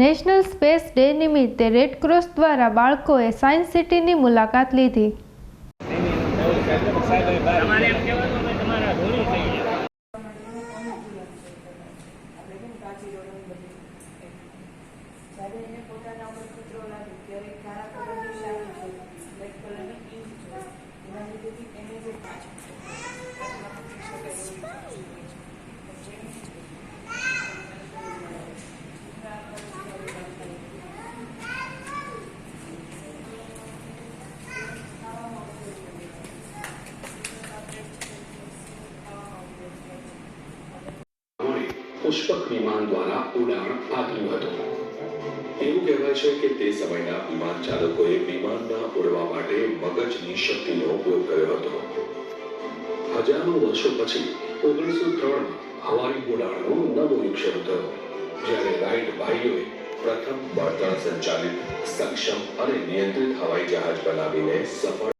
National space day નિમિત્તે Red Cross દ્વારા બાળકોએ સાયન્સ સિટીની મુલાકાત લીધી. પુષ્પક વિમાન દ્વારા ઉડાણ આપ્યું હતું. એવું કહેવાય છે કે તે સમયના વિમાન ચાલકોએ વિમાનના ઉડવા માટે મગજની શક્તિનો ઉપયોગ કર્યો હતો. હજારો વર્ષો પછી ઓગણીસો ત્રણ હવાઈ ઉડાણનો નવો યુગ શરૂ થયો, જ્યારે રાઇટ ભાઈઓએ પ્રથમ બળતણ સંચાલિત સક્ષમ અને નિયંત્રિત હવાઈ જહાજ બનાવીને સફળ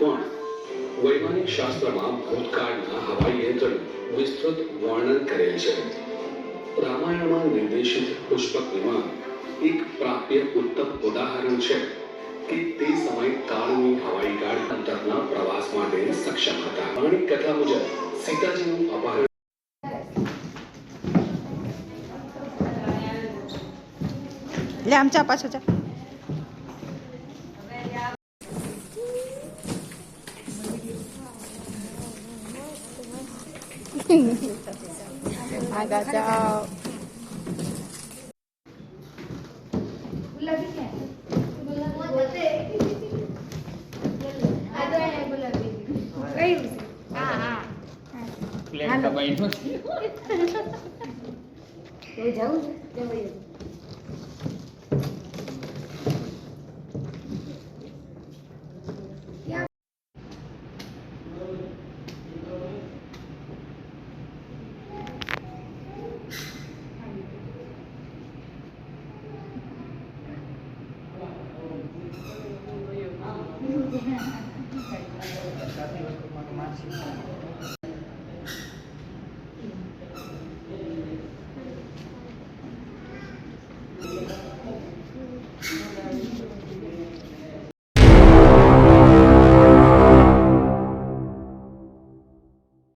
પણ વૈમાનિક શાસ્ત્રમાં ભૂતકાળના હવાઈ યંત્રનું વિસ્તૃત વર્ણન કરેલ છે. રામાયણમાં નિર્દેશિત પુષ્પક વિમાન એક પ્રાપ્ય ઉત્તમ ઉદાહરણ છે કે તે સમય કાળની હવાઈ ગાડી અંતરના પ્રવાસ માટે સક્ષમ હતા. પૌરાણિક કથા મુજબ સીતાજીનું અપહરણ લે આમ ચા પાછો ચા. આગળ જાઓ પ્લેન દબાઈનો છે? જવું છે. Máximo.